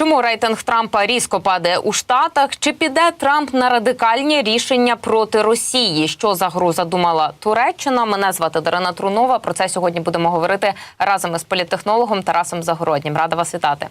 Чому рейтинг Трампа різко падає у Штатах? Чи піде Трамп на радикальні рішення проти Росії? Що за гру задумала Туреччина? Мене звати Дарина Трунова. Про це сьогодні будемо говорити разом із політтехнологом Тарасом Загороднім. Рада вас вітати.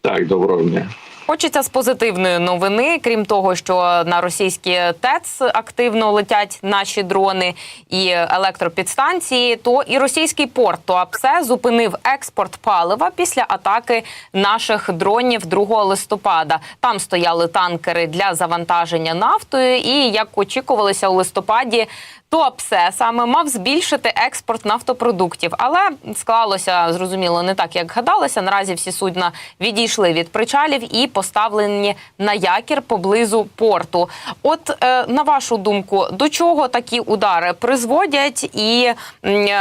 Так, доброго дня. Хочеться з позитивної новини, крім того, що на російські ТЕЦ активно летять наші дрони і електропідстанції, то і російський порт Туапсе зупинив експорт палива після атаки наших дронів 2 листопада. Там стояли танкери для завантаження нафтою, і як очікувалося у листопаді. Туапсе саме мав збільшити експорт нафтопродуктів, але склалося зрозуміло не так, як гадалося. Наразі всі судна відійшли від причалів і поставлені на якір поблизу порту. От е, на вашу думку, до чого такі удари призводять, і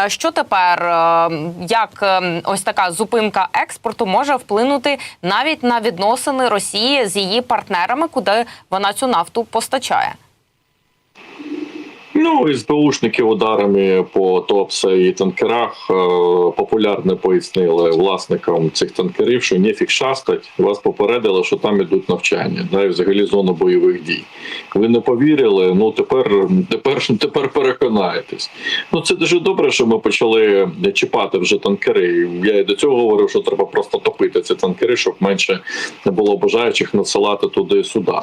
що тепер, е, як е, ось така зупинка експорту може вплинути навіть на відносини Росії з її партнерами, куди вона цю нафту постачає? Ну, СБУшники ударами по ТОПСа і танкерах е, популярно пояснили власникам цих танкерів, що нефік шастать. Вас попередили, що там ідуть навчання, да, і взагалі зона бойових дій. Ви не повірили. Ну тепер, тепер, тепер переконаєтесь. Ну це дуже добре, що ми почали чіпати вже танкери. Я і до цього говорив, що треба просто топити ці танкери, щоб менше не було бажаючих надсилати туди сюди.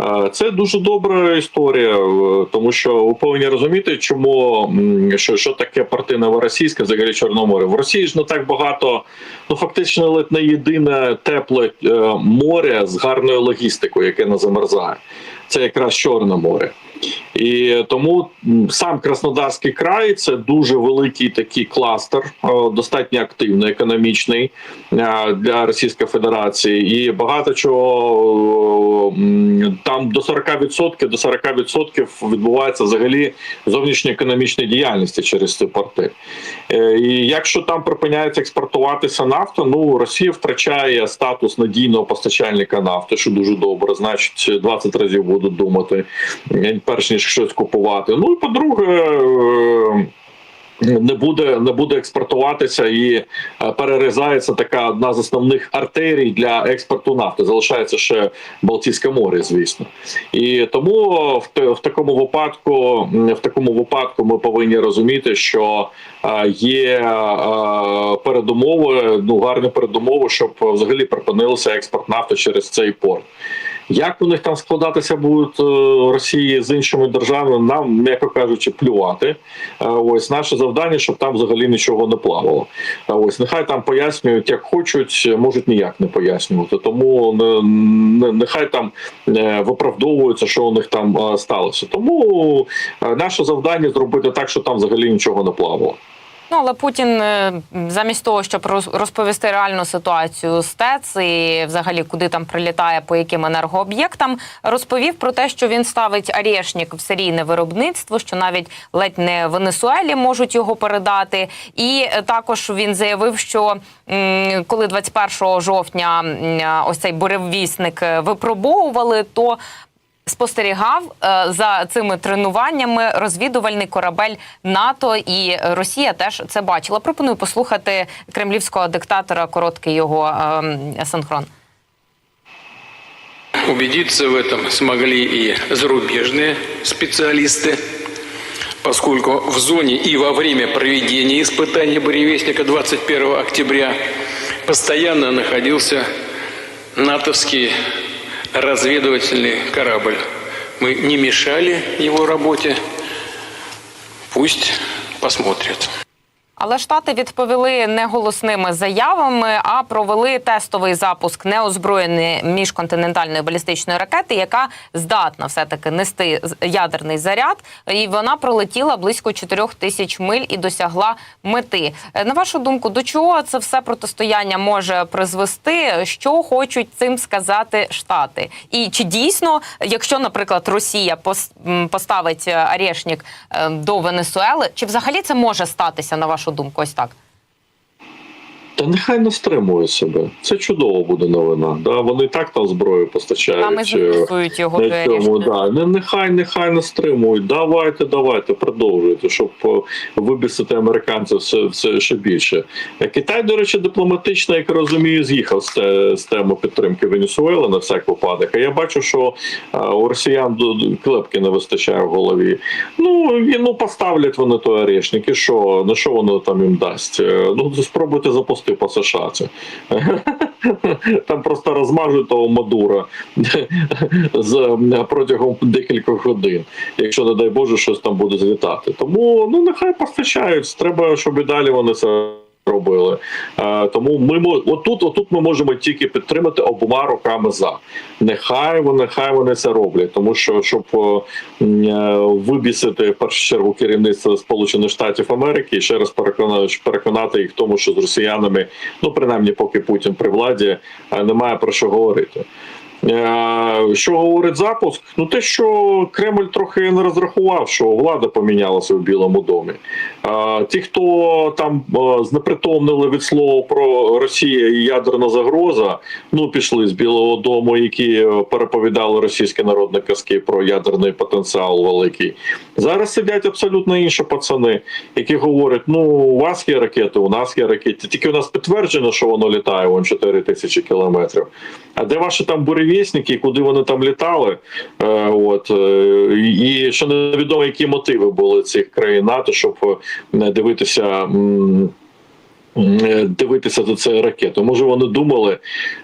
Е, Це дуже добра історія, е, тому що ви повинні розуміти, чому що, що таке порти російська взагалі Чорноморе. В Росії ж не так багато, ну фактично ледь не єдине тепле е, море з гарною логістикою, яке не замерзає. Це якраз Чорне море. І тому сам Краснодарський край це дуже великий такий кластер, е, достатньо активний, економічний е, для Російської Федерації, і багато чого е, там до 40% до 40% відбувається взагалі зовнішньоекономічної діяльності через ці порти. І якщо там припиняється експортуватися нафта, ну Росія втрачає статус надійного постачальника нафти, що дуже добре. Значить, 20 разів будуть думати, перш ніж щось купувати. Ну і по-друге. Е, Не буде не буде експортуватися і е, перерізається така одна з основних артерій для експорту нафти. Залишається ще Балтійське море, звісно, і тому в, в такому випадку, в такому випадку, ми повинні розуміти, що е, є е, передумови, ну гарні передумови, щоб взагалі припинився експорт нафти через цей порт. Як у них там складатися будуть Росії з іншими державами, нам, м'яко кажучи, плювати. Ось наше завдання, щоб там взагалі нічого не плавало. А Ось нехай там пояснюють, як хочуть, можуть ніяк не пояснювати. Тому не- не- нехай там е, виправдовуються, що у них там е, сталося. Тому е, наше завдання зробити так, щоб там взагалі нічого не плавало. Ну, але Путін е, замість того, щоб роз- розповісти реальну ситуацію з ТЕЦ і взагалі куди там прилітає, по яким енергооб'єктам, розповів про те, що він ставить Арєшнік в серійне виробництво, що навіть ледь не Венесуелі можуть його передати. І е, також він заявив, що коли 21 жовтня ось цей буревісник е, випробовували, то спостерігав е, за цими тренуваннями розвідувальний корабель НАТО і Росія теж це бачила. Пропоную послухати кремлівського диктатора короткий його е, синхрон. Убедиться в этом смогли и зарубежные специалисты, поскольку в зоне и во время проведения испытаний «Буревестника» 21 октября постоянно находился натовский разведывательный корабль. Мы не мешали его работе, пусть посмотрят. Але штати відповіли не голосними заявами, а провели тестовий запуск неозброєної міжконтинентальної балістичної ракети, яка здатна все таки нести ядерний заряд. І вона пролетіла близько 4 тисяч миль і досягла мети. Е, На вашу думку, до чого це все протистояння може призвести? Що хочуть цим сказати штати? І чи дійсно, якщо, наприклад, Росія поставить е, Арєшнік е, до Венесуели, чи взагалі це може статися на вашу думку? Ось так. Та нехай не стримує себе. Це чудово буде новина. Да? Вони так там зброю постачають. Е, його на цьому, да. Не, нехай, нехай не стримують. Давайте, давайте, продовжуйте, щоб е, вибісити американців все, все ще більше. Е, Китай, до речі, дипломатично, як розумію, з'їхав з, з теми підтримки Венесуели на всяк випадок. А я бачу, що у росіян клепки не вистачає в голові. Ну і ну поставлять вони той орешник, і що, на що воно там їм дасть? Ну спробуйте запусти по США. Там просто розмажуть того Мадура протягом декількох годин, якщо не дай Боже, щось там буде злітати. Тому ну нехай постачають. Треба, щоб і далі вони це. Робили Е, тому ми отут, отут ми можемо тільки підтримати обома руками за. Нехай вони, нехай вони це роблять, тому що щоб е, е, вибісити в першу чергу керівництво Сполучених Штатів Америки і ще раз переконати, їх в тому, що з росіянами, ну принаймні, поки Путін при владі, немає про що говорити. Е, Що говорить запуск? Ну те, що Кремль трохи не розрахував, що влада помінялася в Білому домі. Ті, хто там е, знепритомнили від слова про Росія і ядерна загроза, ну пішли з Білого Дому, які переповідали російські народні казки про ядерний потенціал великий. Зараз сидять абсолютно інші пацани, які говорять: ну у вас є ракети, у нас є ракети. Тільки у нас підтверджено, що воно літає вон 4 тисячі кілометрів. А де ваші там буревісники, куди вони там літали? Е, от е, і ще невідомо, які мотиви були цих країн НАТО, щоб не дивитися. Е, Дивитися до цієї ракети. Може, вони думали: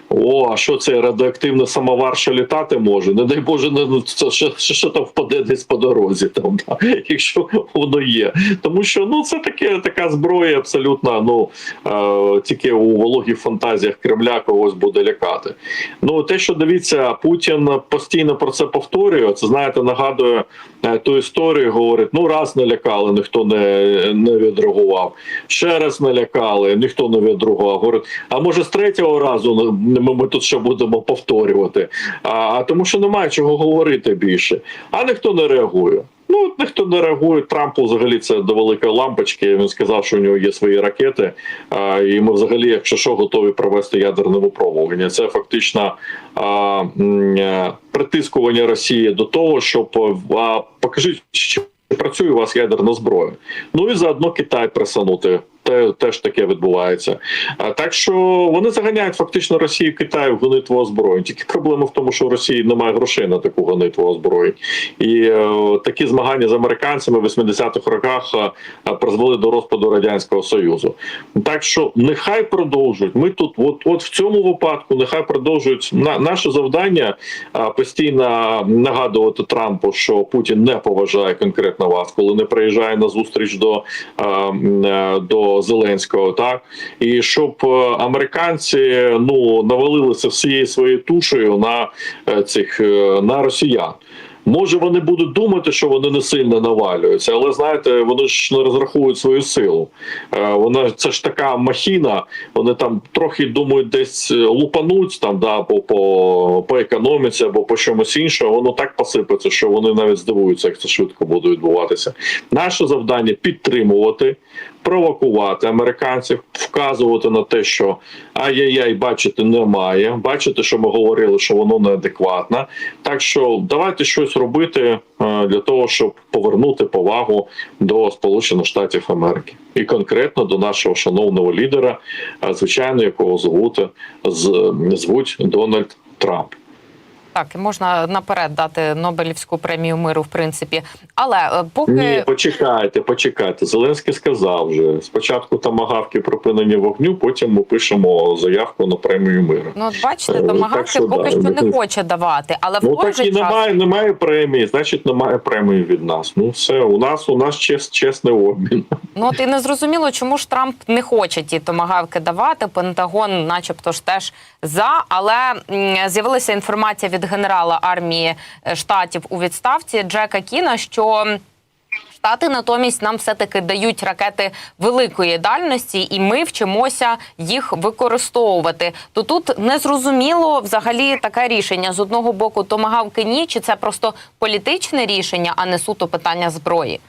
о, а що це радіоактивний самовар, що літати може? Не дай Боже, не ну, це що, що, там впаде десь по дорозі, там, да, якщо воно є. Тому що ну це таке така зброя, абсолютно ну е, тільки у вологих фантазіях Кремля когось буде лякати. Ну те, що дивіться, Путін постійно про це повторює. Це знаєте, нагадує е, ту історію. Говорить: ну раз не лякали, ніхто не, не відреагував. Ще раз не лякали, ніхто не відреагував. Говорить, а може з третього разу ми, ми тут ще будемо повторювати. А, а тому, що немає чого говорити більше. А ніхто не реагує. Ну, ніхто не реагує. Трампу взагалі це до великої лампочки. Він сказав, що у нього є свої ракети. А, і ми взагалі, якщо що, готові провести ядерне випробування. Це фактично а, е, притискування Росії до того, щоб а, покажіть, що працює у вас ядерна зброя. Ну і заодно Китай присанути. Те, теж таке відбувається. Так що вони заганяють фактично Росію і Китай в гонитву озброєнь. Тільки проблема в тому, що у Росії немає грошей на таку гонитву озброєнь. І е, такі змагання з американцями в 80-х роках е, е, призвели до розпаду радянського союзу. Так що нехай продовжують. Ми тут, от, от в цьому випадку, нехай продовжують на наше завдання е, постійно нагадувати Трампу, що Путін не поважає конкретно вас, коли не приїжджає на зустріч до, е, м, Зеленського, так і щоб е, американці ну навалилися всією своєю тушею на е, цих е, на росіян. Може, вони будуть думати, що вони не сильно навалюються, але знаєте, вони ж не розраховують свою силу. Вона це ж така махіна. Вони там трохи думають, десь лупануть там, да, по, по, по економіці або по чомусь іншому. Воно так посипеться, що вони навіть здивуються, як це швидко буде відбуватися. Наше завдання підтримувати. Провокувати американців, вказувати на те, що ай-яй-яй, бачити немає. Бачите, що ми говорили, що воно неадекватне. Так що давайте щось робити е, для того, щоб повернути повагу до Сполучених Штатів Америки і конкретно до нашого шановного лідера, е, звичайно, якого звуть, звуть Дональд Трамп. Так, можна наперед дати Нобелівську премію миру, в принципі. Але е, поки Ні, почекайте, почекайте. Зеленський сказав вже спочатку тамагавки припинення вогню, потім ми пишемо заявку на премію миру. ну от бачите, Е, що поки да, що не ну, хоче давати, але в Ну той так же і час немає, немає премії, значить немає премії від нас. Ну все, у нас у нас чес, чесний обмін. Ну от і не зрозуміло, чому ж Трамп не хоче ті томагавки давати. Пентагон, начебто, ж теж за. Але з'явилася інформація від генерала армії е, штатів у відставці Джека Кіна, що. Штати натомість нам все таки дають ракети великої дальності, і ми вчимося їх використовувати. То тут незрозуміло взагалі таке рішення з одного боку томагавки ні, чи це просто політичне рішення, а не суто питання зброї.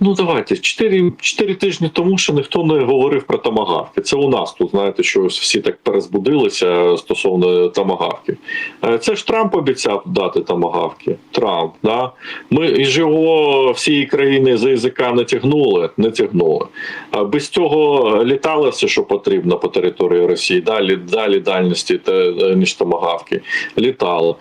Ну давайте чотири, чотири тижні тому, що ніхто не говорив про тамагавки. Це у нас тут, знаєте, що всі так перезбудилися стосовно тамагавків. Е, Це ж Трамп обіцяв дати тамагавки. Трамп, да? Ми ж його всієї країни за язика не тягнули, не тягнули. Без цього літали все, що потрібно по території Росії, далі, далі дальності, та, ніж тамагавки. Літало.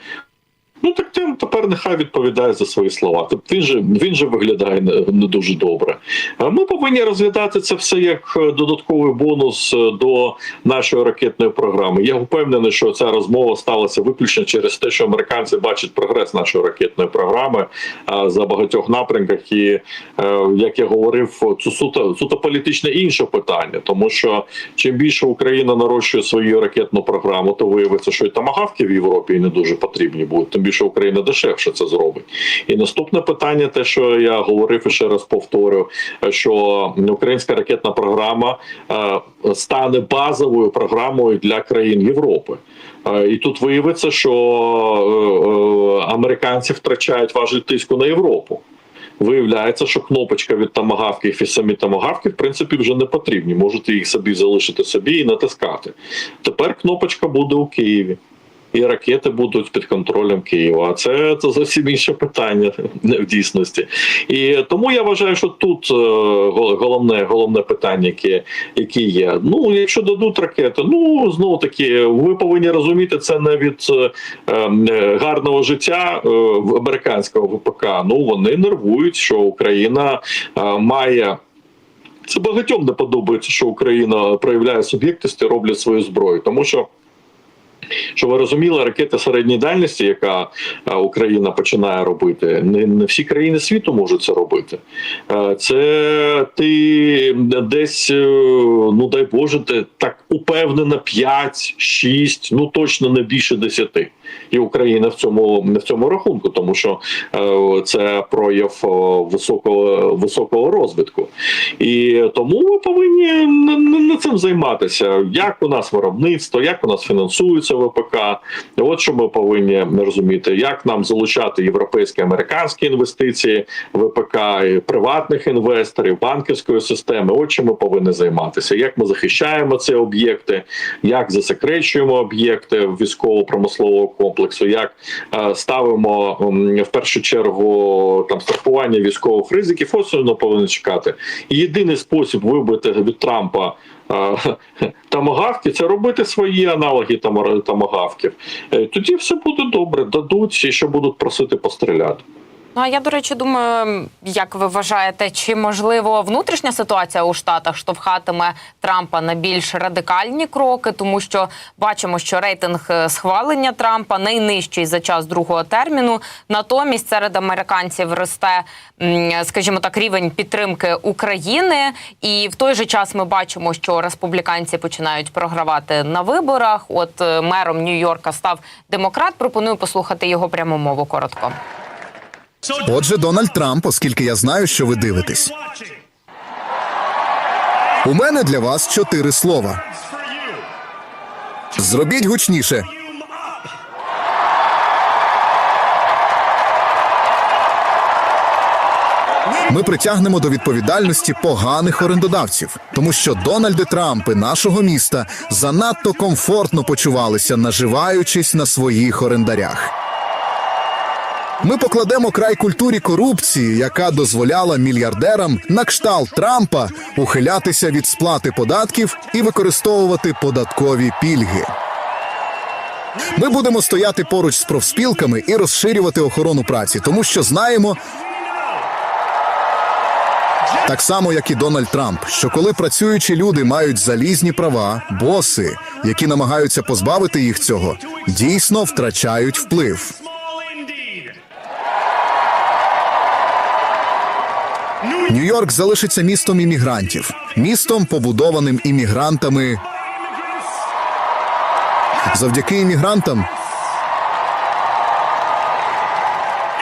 Ну так тим тепер нехай відповідає за свої слова. Тобто він же він же виглядає не, не дуже добре. Ми повинні розглядати це все як е, додатковий бонус е, до нашої ракетної програми. Я впевнений, що ця розмова сталася виключно через те, що американці бачать прогрес нашої ракетної програми за багатьох напрямках. І е, як я говорив, це суто суто політичне інше питання, тому що чим більше Україна нарощує свою ракетну програму, то виявиться, що і тамагавки в Європі не дуже потрібні будуть. Більше Україна дешевше це зробить. І наступне питання, те, що я говорив і ще раз повторю, що українська ракетна програма е, стане базовою програмою для країн Європи. Е, І тут виявиться, що е, американці втрачають важель тиску на Європу. Виявляється, що кнопочка від тамагавки і самі тамагавки, в принципі, вже не потрібні. Можете їх собі залишити собі і натискати. Тепер кнопочка буде у Києві. І ракети будуть під контролем Києва. Це, це зовсім інше питання в дійсності. І тому я вважаю, що тут е, головне, головне питання, яке, яке є. Ну, якщо дадуть ракети, ну знову таки, ви повинні розуміти, це не від е, е, гарного життя американського ВПК. Ну вони нервують, що Україна має. Це багатьом не подобається, що Україна проявляє суб'єктність і роблять свою зброю, тому що. Щоб ви розуміли, ракети середньої дальності, яка е, Україна починає робити, не, не всі країни світу можуть це робити. Е, Це ти десь, е, ну дай Боже, ти так упевнено 5, 6, ну точно не більше 10. І Україна в цьому в цьому рахунку, тому що е, це прояв е, високого високого розвитку. І тому ми повинні н- н- цим займатися. Як у нас виробництво, як у нас фінансується ВПК. От що ми повинні розуміти, як нам залучати європейські американські інвестиції, ВПК, приватних інвесторів, банківської системи. От чим ми повинні займатися. Як ми захищаємо ці об'єкти, як засекречуємо об'єкти військово-промислового комплексу, як е, ставимо в першу чергу там страхування військових ризиків. особливо що чекати. Єдиний спосіб вибити від Трампа. е, Тамагавки це робити свої аналоги тамагавків. Е, Тоді все буде добре. Дадуть і ще будуть просити постріляти. Ну а я до речі думаю, як ви вважаєте, чи можливо внутрішня ситуація у Штатах штовхатиме Трампа на більш радикальні кроки, тому що бачимо, що рейтинг е, схвалення Трампа найнижчий за час другого терміну. Натомість серед американців росте, скажімо так, рівень підтримки України, і в той же час ми бачимо, що республіканці починають програвати на виборах. От е, мером Нью-Йорка став демократ. Пропоную послухати його пряму мову коротко. Отже, Дональд Трамп, оскільки я знаю, що ви дивитесь. У мене для вас чотири слова. Зробіть гучніше. Ми притягнемо до відповідальності поганих орендодавців, тому що Дональди Трампи нашого міста занадто комфортно почувалися, наживаючись на своїх орендарях. Ми покладемо край культурі корупції, яка дозволяла мільярдерам на кшталт Трампа ухилятися від сплати податків і використовувати податкові пільги. Ми будемо стояти поруч з профспілками і розширювати охорону праці, тому що знаємо. Так само, як і Дональд Трамп, що коли працюючі люди мають залізні права, боси, які намагаються позбавити їх цього, дійсно втрачають вплив. Нью-Йорк залишиться містом іммігрантів, містом, побудованим іммігрантами. Завдяки іммігрантам.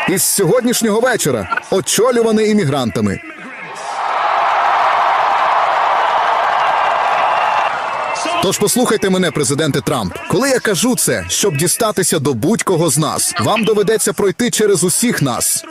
Із сьогоднішнього вечора очолюваний іммігрантами. Тож послухайте мене, президенте Трамп. Коли я кажу це, щоб дістатися до будь-кого з нас, вам доведеться пройти через усіх нас.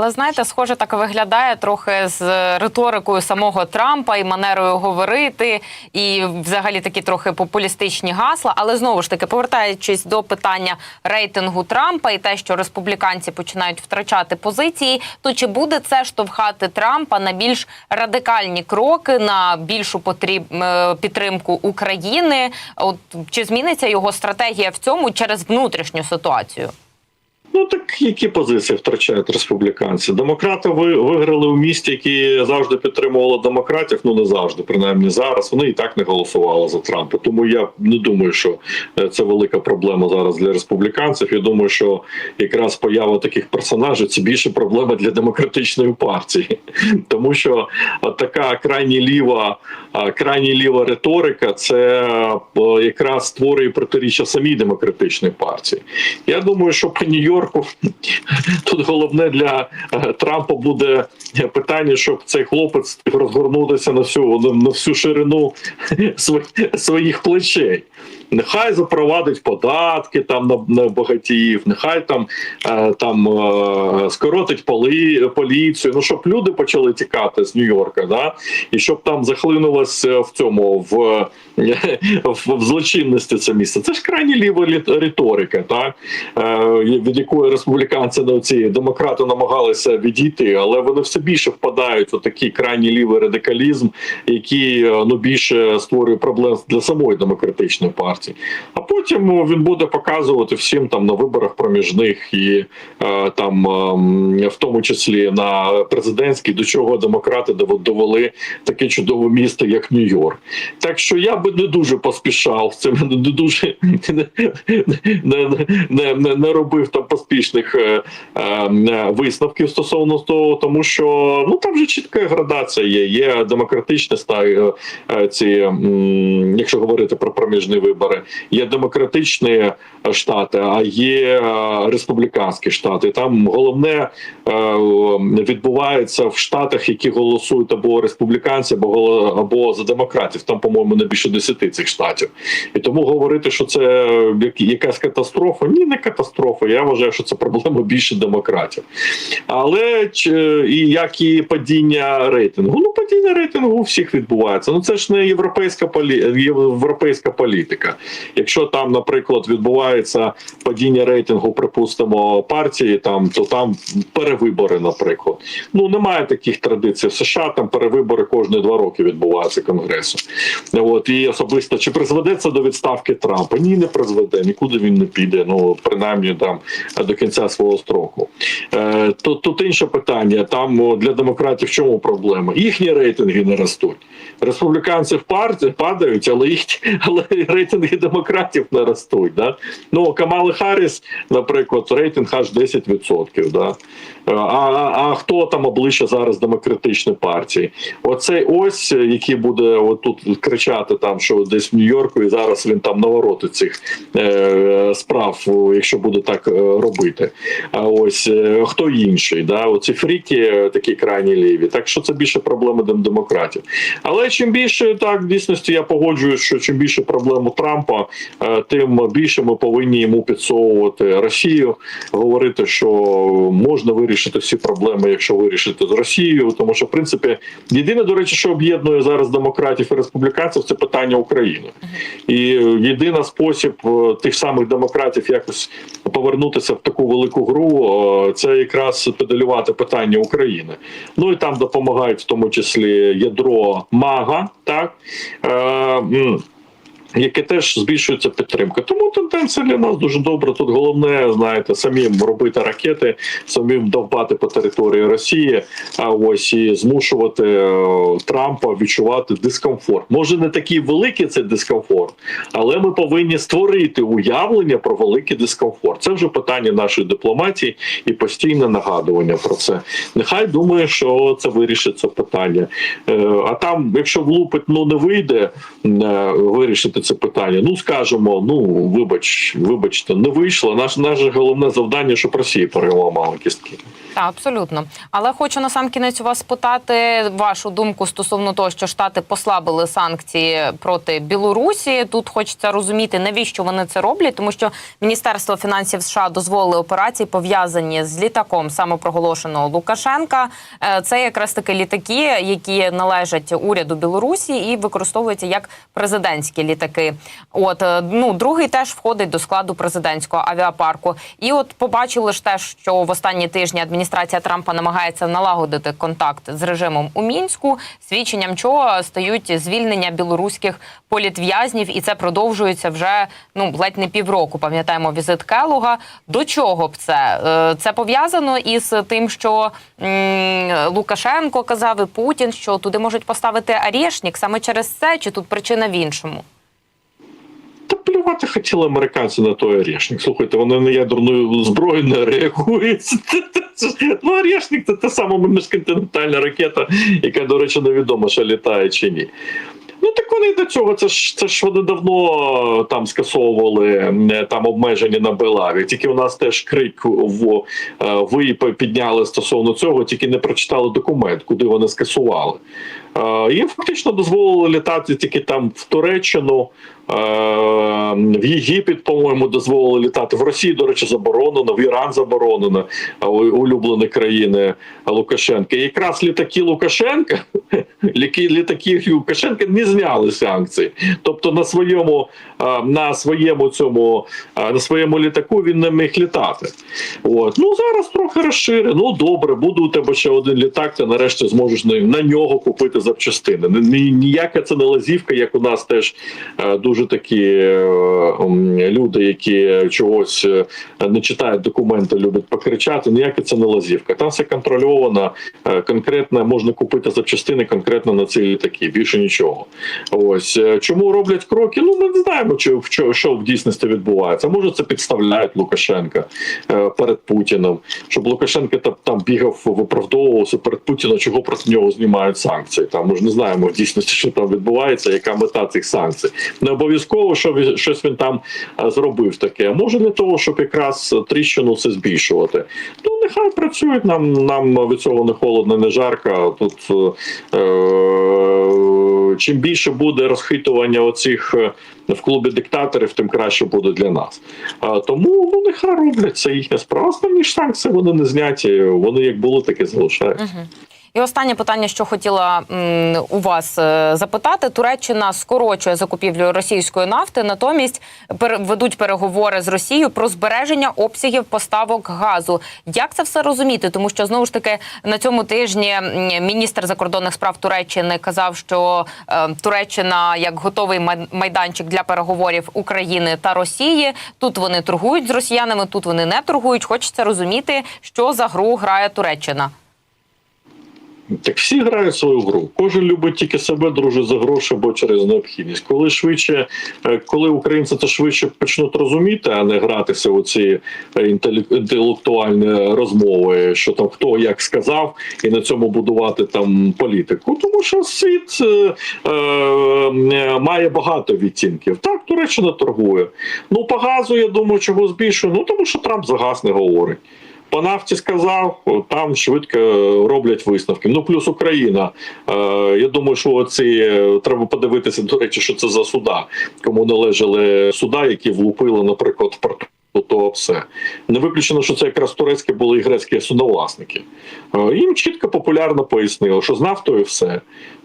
Але знаєте, схоже, так виглядає трохи з риторикою самого Трампа і манерою говорити, і взагалі такі трохи популістичні гасла. Але знову ж таки, повертаючись до питання рейтингу Трампа і те, що республіканці починають втрачати позиції, то чи буде це штовхати Трампа на більш радикальні кроки, на більшу потріб... е, підтримку України? От чи зміниться його стратегія в цьому через внутрішню ситуацію? Ну так які позиції втрачають республіканці? Демократи ви виграли у місті, які завжди підтримували демократів. Ну не завжди, принаймні зараз. Вони і так не голосували за Трампа. Тому я не думаю, що е, це велика проблема зараз для республіканців. Я думаю, що якраз поява таких персонажів це більше проблема для демократичної партії, тому що така крайні ліва, крайні ліва риторика, це е, якраз створює протиріччя самій демократичній партії. Я думаю, що по Нью-Йорку тут головне для е, Трампа буде питання, щоб цей хлопець розгорнутися на всю на всю ширину своїх плечей. Нехай запровадить податки там на, багатіїв, нехай там е, там е, скоротить поли, поліцію. Ну щоб люди почали тікати з Нью-Йорка, да і щоб там захлинулось е, в цьому в, в, злочинності це місце. Це ж крайні ліва лі- риторика, так від якої республіканці на ці демократи намагалися відійти, але вони все більше впадають у такий крайній лівий радикалізм, який ну більше створює проблем для самої демократичної партії. А потім ну, він буде показувати всім там на виборах проміжних і е, там, е, в тому числі на президентській, до чого демократи довели таке чудове місто, як Нью-Йорк. Так що я би не дуже поспішав цим, не дуже не, не, не, не, робив там поспішних е, е, висновків стосовно того, тому що ну там вже чітка градація є. Є демократичні ста- е, ці, якщо говорити про проміжні вибори, є демократичні штати, а є е, республіканські штати. Там головне е, відбувається в штатах, які голосують або республіканці, або або за демократів. Там, по-моєму, не більше десяти цих штатів. І тому говорити, що це якась катастрофа, ні, не катастрофа. Я вважаю, що це проблема більше демократів. Але і як і падіння рейтингу? Ну, падіння рейтингу у всіх відбувається. Ну це ж не європейська полі... європейська політика. Якщо там, наприклад, відбувається падіння рейтингу, припустимо, партії, там то там перевибори, наприклад. Ну немає таких традицій в США. Там перевибори кожні два роки відбуваються конгресу. От і особисто чи призведе це до відставки Трампа? Ні, не призведе. Нікуди він не піде. Ну принаймні там до кінця свого строку. Е, тут, тут інше питання. Там для демократів в чому проблема? Їхні рейтинги не ростуть. Республіканців партії падають, але їх але рейтинги демократів не ростуть. Да? Ну Камали Харріс, наприклад, рейтинг аж 10%. Да? Е, А, а, а хто там обличчя зараз демократичної партії? Оцей ось, е, який буде отут кричати, там що десь в Нью-Йорку, і зараз він там наворотить цих е, справ, якщо буде так е, робити. А ось е, хто інший? Да? Оці фріки е, такі крайні ліві. Так що це більше проблеми демократів. Але чим більше так в дійсності я погоджуюсь, що чим більше проблем у Трампа, е, тим більше ми повинні йому підсовувати Росію, говорити, що можна вирішити всі проблеми, якщо вирішити з Росією. Тому що, в принципі, єдине, до речі, що об'єднує зараз демократів і республіканців, це питання України. І єдиний спосіб е, тих самих демократів якось повернутися в таку велику гру, е, це якраз педалювати питання України. Ну і там допомагають в тому числі ядро Мага, так. Е, яке теж збільшується підтримка. Тому тенденція для нас дуже добра. Тут головне, знаєте, самим робити ракети, самим довбати по території Росії, а ось і змушувати е, Трампа відчувати дискомфорт. Може, не такий великий цей дискомфорт, але ми повинні створити уявлення про великий дискомфорт. Це вже питання нашої дипломатії і постійне нагадування про це. Нехай думає, що це вирішить це питання. Е, А там, якщо влупить, ну не вийде е, вирішити це питання. Ну скажемо, ну вибач, вибачте, не вийшло. Наш наше головне завдання, щоб Росія переламала кістки. Так, абсолютно. Але хочу на сам кінець у вас спитати вашу думку стосовно того, що Штати послабили санкції проти Білорусі. Тут хочеться розуміти, навіщо вони це роблять, тому що Міністерство фінансів США дозволили операції пов'язані з літаком самопроголошеного Лукашенка. Е, Це якраз таки літаки, які належать уряду Білорусі і використовуються як президентські літаки. От е, ну другий теж входить до складу президентського авіапарку. І от побачили ж теж, що в останні тижні адміністрація Трампа намагається налагодити контакт з режимом у мінську, свідченням чого стають звільнення білоруських політв'язнів, і це продовжується вже ну ледь не півроку. Пам'ятаємо візит Келуга. До чого б це? Е, Це пов'язано із тим, що Лукашенко казав і Путін, що туди можуть поставити арешник саме через це, чи тут причина в іншому? Та плювати хотіли американці на той орешник. Слухайте, вони на ядерну зброю не реагують. Ну, орешник це та сама міжконтинентальна ракета, яка, до речі, невідомо, що літає чи ні. Ну так вони до цього. Це ж це ж вони давно там скасовували там обмеження на Белаві. Тільки у нас теж крик в е, ви підняли стосовно цього, тільки не прочитали документ, куди вони скасували. Е, Їм фактично дозволили літати тільки там в Туреччину. Е, В Єгипет, по-моєму, дозволили літати. В Росії, до речі, заборонено, в Іран заборонено, е, улюблені країни Лукашенка. І якраз літаки Лукашенка, літаки Лукашенка не зняли санкції. Тобто на своєму, е, на своєму цьому, на своєму літаку він не міг літати. От. Ну зараз трохи розшири. Ну добре, буде у тебе ще один літак, ти нарешті зможеш на, нього купити запчастини. Ні- ні- Ніяка це не лазівка, як у нас теж е, дуже такі е, люди, які чогось е, не читають документи, люблять покричати. Ніяка це не лазівка. Там все контрольовано, е, конкретно можна купити запчастини конкретно на ці літаки. Більше нічого. Ось чому роблять кроки? Ну ми не знаємо, чи що, що в дійсності відбувається. Може, це підставляють Лукашенка перед Путіним, щоб Лукашенко там, там бігав, виправдовувався перед Путіним, чого проти нього знімають санкції. Там ми ж не знаємо в дійсності, що там відбувається, яка мета цих санкцій. Не обов'язково, що щось він там е, зробив таке. Може для того, щоб якраз тріщину це збільшувати. Ну нехай працюють. Нам нам від цього не холодно, не жарко. Тут е, чим більше буде розхитування оцих е, в клубі диктаторів, тим краще буде для нас. А, тому ну, нехай роблять це їхня справа. Основні ж санкції вони не зняті. Вони як були, так і залишаються. І останнє питання, що хотіла м, у вас е, запитати: Туреччина скорочує закупівлю російської нафти, натомість ведуть переговори з Росією про збереження обсягів поставок газу. Як це все розуміти? Тому що знову ж таки на цьому тижні міністр закордонних справ Туреччини казав, що е, Туреччина як готовий майданчик для переговорів України та Росії. Тут вони торгують з росіянами, тут вони не торгують. Хочеться розуміти, що за гру грає Туреччина. Так всі грають свою гру. Кожен любить тільки себе, дружить за гроші або через необхідність. Коли швидше, е, коли українці це швидше почнуть розуміти, а не гратися у ці е, інтелектуальні розмови, що там хто як сказав, і на цьому будувати там політику. Тому що світ е, е, має багато відтінків. Так, Туреччина торгує. Ну по газу, я думаю, чого збільшує. Ну тому що Трамп за газ не говорить. По нафті сказав, там швидко роблять висновки. Ну плюс Україна. Е, я думаю, що ці е, треба подивитися. До речі, що це за суда, кому належали суда, які влупили, наприклад, в порту. То все не виключено, що це якраз турецькі були і грецькі судовласники. Е, Їм чітко популярно пояснили, що з нафтою все.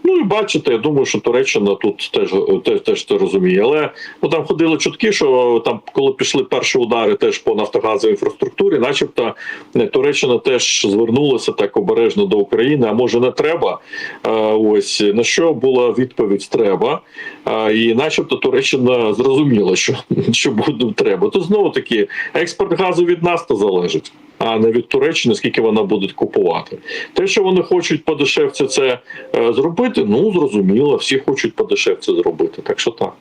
Ну і бачите, я думаю, що Туреччина тут теж теж, теж це розуміє. Але ну там ходили чутки, що там, коли пішли перші удари, теж по нафтогазовій інфраструктурі, начебто е, Туреччина теж звернулася так обережно до України. А може не треба? Е, Ось на що була відповідь треба. Е, І, начебто, Туреччина зрозуміла, що, що буде треба. То знову таки експорт газу від нас то залежить. А не від Туреччини, скільки вона буде купувати. Те, що вони хочуть подешевці це е, зробити, ну зрозуміло, всі хочуть подешевці зробити. Так що так.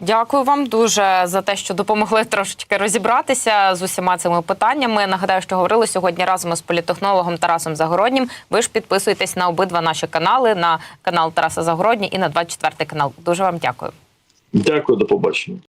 Дякую вам дуже за те, що допомогли трошечки розібратися з усіма цими питаннями. Нагадаю, що говорили сьогодні разом із політехнологом Тарасом Загороднім. Ви ж підписуйтесь на обидва наші канали: на канал Тараса Загородні і на 24 канал. Дуже вам дякую. Дякую, до побачення.